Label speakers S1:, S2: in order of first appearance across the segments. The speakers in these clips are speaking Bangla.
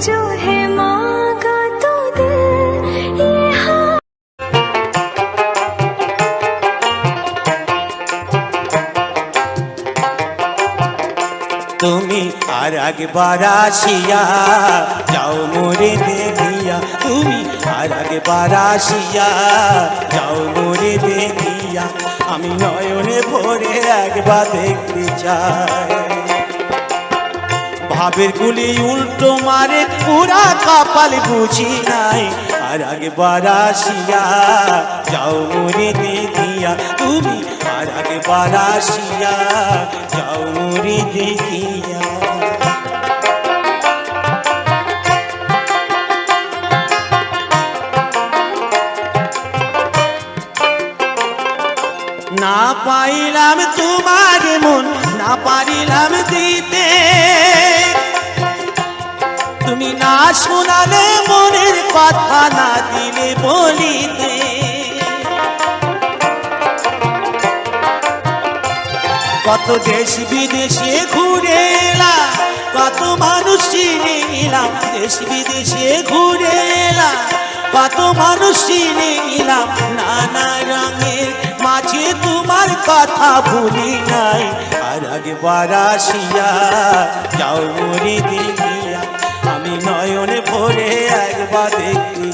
S1: जो है मांगा तो दिल ये हाँ
S2: তুমি আর একবার আসিয়া যাও মোরে দেখিয়া তুমি আর একবার আসিয়া যাও মোরে দেখিয়া আমি নয়নে ভরে একবার দেখতে চাই ভাবের গুলি উল্টো মারে, পুরা কপাল বুঝি নাই। আর একবার আসিয়া যাও মরে দেখিয়া তুমি আর একবার আসিয়া যাও মরে দেখিয়া না পাইলাম তোমার মন, না পারিলাম দিতে। তুমি না শোনালে মনের কথা না দিলে বলিতে। কত দেশ বিদেশে ঘুরে এলাম, কত মানুষ চিনে নিলাম, দেশ বিদেশে ঘুরে এলাম, কত মানুষ চিনে নিলাম, নানা রঙের মাঝে তোমার কথা ভুলি নাই। আর একবার আসিয়া যাও মরি ভরে দেখতে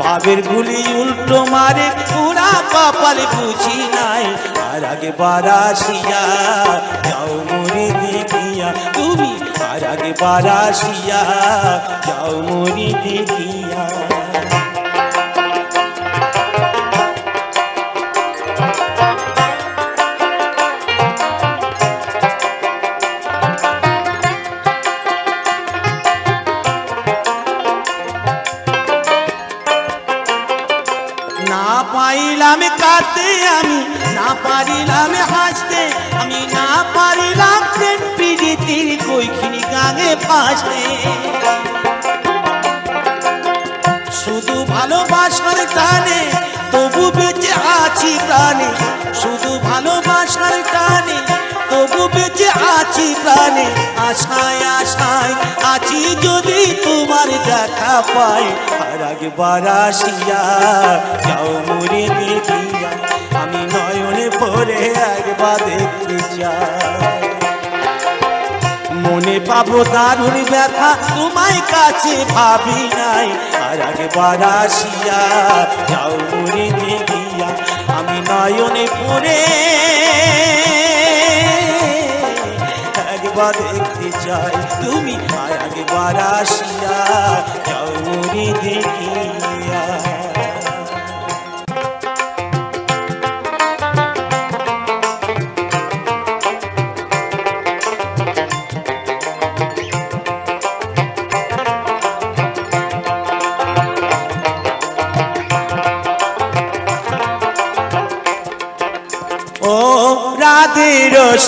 S2: ভাবের গুলি উল্টো মারে, পুরা পাপাল বুঝি নাই। আর আগে বারাসিয়া, যাও মরি দেখিয়া। তুমি আর আগে বারাসিয়া, যাও মরি দেখিয়া। পাইলাম আমি না পারিলাম হাসতে, আমি না পারিলাম প্রেম পিড়িতির কইখিনি গাঙে ফাঁসতে শুধু ভালোবাসার টানে, তবু বেঁচে আছি প্রাণে। শুধু ভালোবাসার টানে, তবু বেঁচে আছি প্রাণে। আশায় আশায় আছি যদি তোমার দেখা পাই, আর একবার আসিয়া যাও মরে আমি পরে একবার দেখতে চাই। মনে পাবো দারুণ ব্যথা, তোমায় কাছে ভাবি নাই। আর একবার আসিয়া যাও মরে দেখিয়া, আমি নয়নে পড়ে একবার দেখতে চাই। তুমি আর একবার আসিয়া যাও মরে দেখিয়া।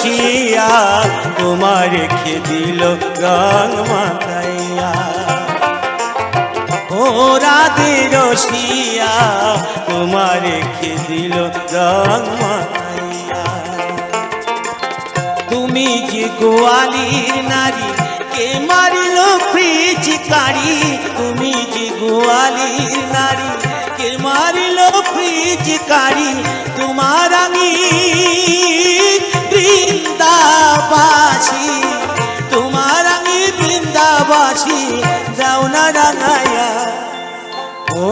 S2: রসিয়া তোমার রেখে দিল রং মাখাইয়া ও রাধে রসিয়া তোমার রেখে দিল রং মাখাইয়া তুমি যে গোয়ালির নারী, কে মারিল ফ্রিজকারি তুমি যে গোয়ালির নারী, কে মারিল ফ্রিজকারি তোমার আমি বৃন্দাবাসী তোমার আমি বৃন্দাবাসী যাও না ডাঙায়া ও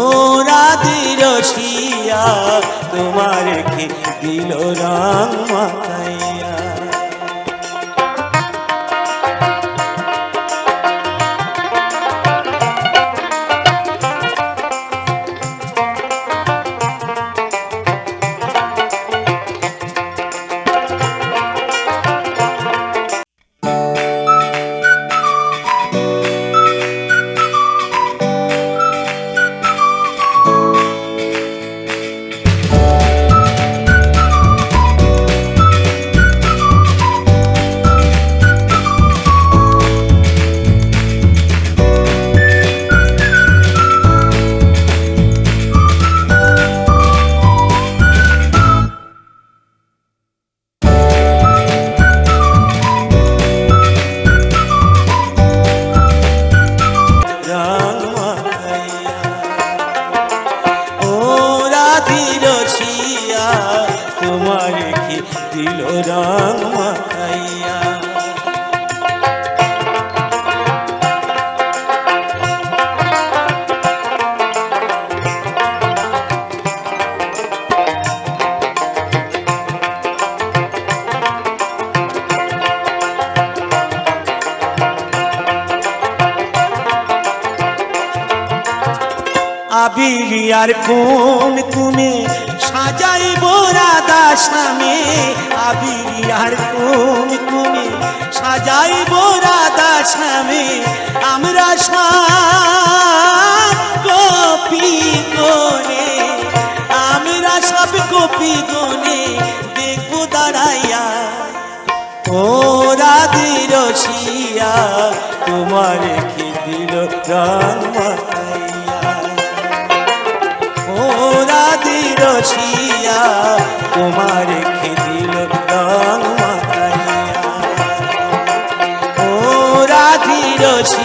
S2: রাতির শিয়া তোমার কি দিল রাম মাখাইয়া। আর কোন কুনে সাজাইব রাধা স্বামী আবির আর কোন কুনে সাজাইব রাধা স্বামী আমরা সব কপি গনে আমরা সব কপি গনে দেখব দাঁড়াইয়া। ও রাধে রসিয়া, তোমার কি দিল রং মাখাইয়া রসিয়া তোমার খেদিল রসিয়া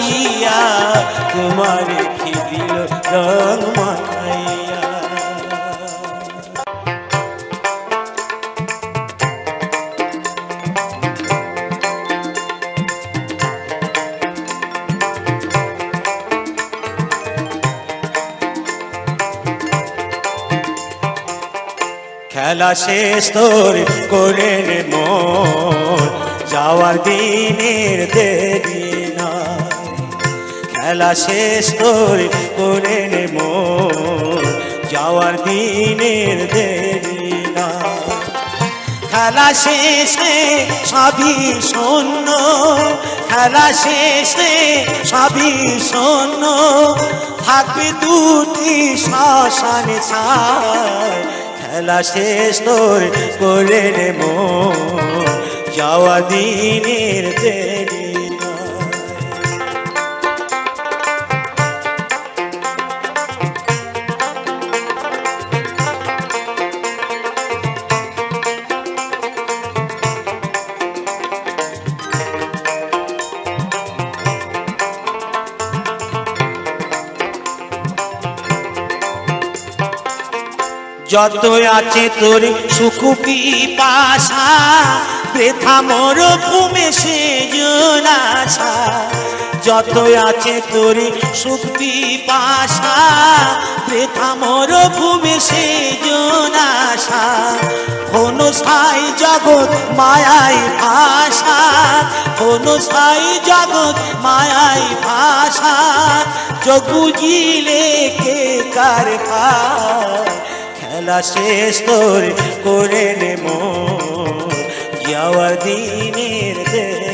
S2: খেলা শেষ তোর করে নে যাওয়ার দিনের দেরি খেলা শেষ তোর করে নে যাওয়ার দিনের দেরি না খেলা শেষে সবই শূন্য। খেলা শেষে সবই শূন্য। থাকবে দুটি শ্মশানে ছায় খেলা শেষ তোর করে নেব যাওয়া দিনের দেরি যত আছে তোর সুকুপি পাশা? বৃথা মোর ঘুমে সে জনাশা যত আছে তোর সুকুপি পাশা? বৃথা মোর ঘুমে সে জনাশা কোন সাই জগৎ মায়াই ভাষা। কোন সাই জগৎ মায়াই ভাষা। যোগ বুঝিলে কে কার ভার খেলা শেষ তোর করে নে মোর দিনের দেরি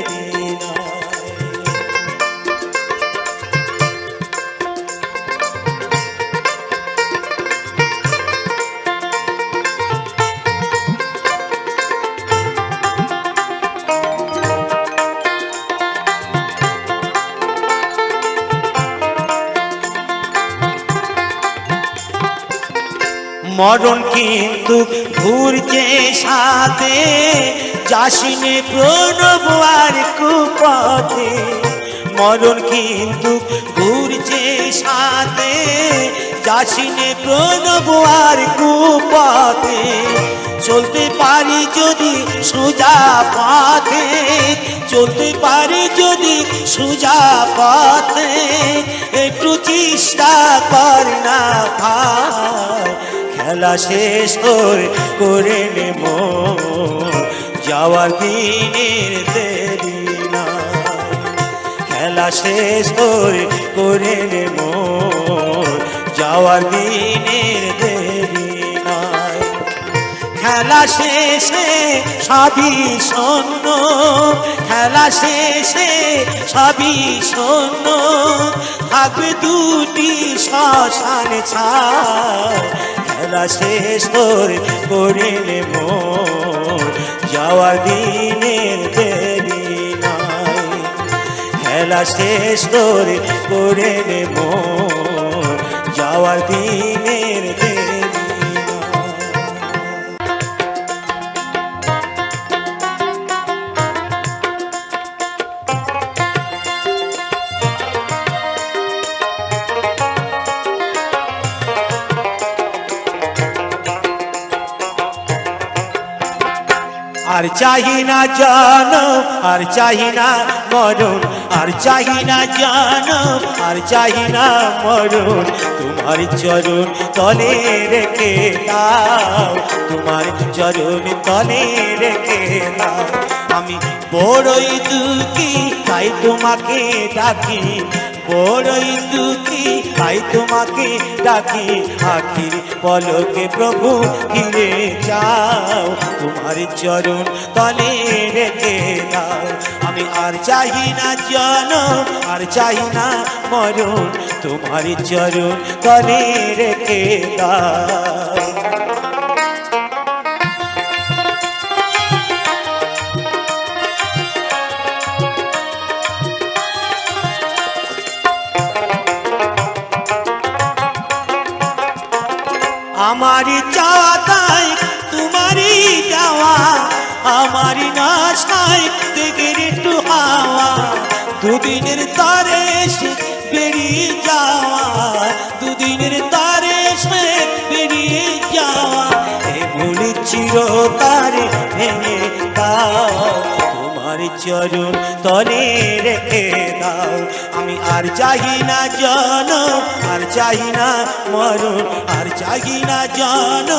S2: মরণ কিন্তু ঘুরছে সাথে। যাসিনে প্রণব আর কুপথে, মরণ কিন্তু ঘুরছে সাথে। যাসিনে প্রণব আর কুপথে, চলতে পারি যদি সোজা পথে, চলতে পারি যদি সোজা পথে, একটু চেষ্টা কর না ভাই। খেলা শেষ করে করে নেব। যাওয়ার দিনের দেরি না খেলা শেষ করে করে নেব। যাওয়ার দিনের দেরি খেলা শেষে সবই শূন্য। খেলা শেষে সবই শূন্য। থাকবে দুটি শ্মশান ছায় খেলা শেষ করে নে মোর যাওয়ার দিনের দেরি নাই। খেলা শেষ করে নে মোর যাওয়ার দিনের দেরি আর চাহি না জান, আর চাহি না মরণ, আর চাহি না জান, আর চাহি না মরণ। তোমার চরণ তলে রেখে দাও, তোমার চরণ তলে রেখে দাও। আমি বড়ই দুঃখী, তাই তোমাকে ডাকি বড়ই দুঃখী আই তোমাকে ডাকি আখির পলকে, প্রভু, ফিরে যাও। তোমার চরণ তলে রেখে দাও। আমি আর চাহি না জন আর চাহি না মরণ। তোমার চরণ তলে রেখে দাও। আমারই চাওয়া তাই তোমারই যাওয়া আমারই নাচ নাই দেখের একটু হাওয়া। দুদিনের তারে এসে বেরিয়ে যাওয়া। দুদিনের তারে এসে বেরিয়ে যাওয়া। এ ভুলি চিরতারে চরণ তলে রেখে দাও। আমি আর চাহি না জন, আর চাহি না মরণ, আর চাহি না জন,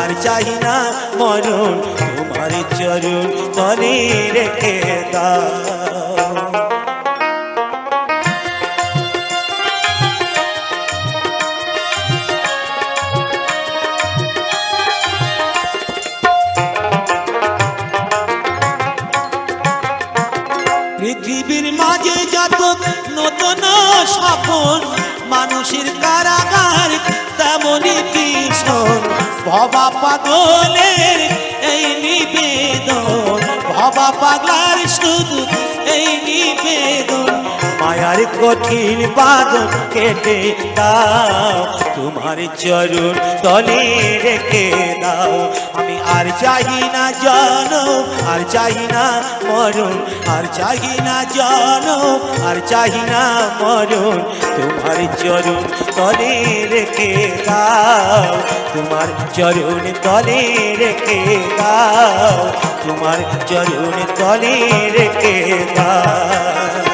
S2: আর চাহি না মরণ। তোমার চরণ তলে রেখে দাও। মানুষের কারাগার তেমনই কৃষ্ণ ভবা পাগলের এই নিবেদন। ভবা পাগলার শুধু এই নিবেদন। মায়ার কঠিন বাদন কেটে দাও, তোমার চরণ তলে রেখে দাও। আমি আর চাহি না জন আর চাহি না মরণ, আর চাহি না জন আর চাহি না মরণ। তোমার চরণ তলে রেখে দাও, তোমার চরণ তলে রেখে দাও, তোমার চরণ তলে রেখে দাও।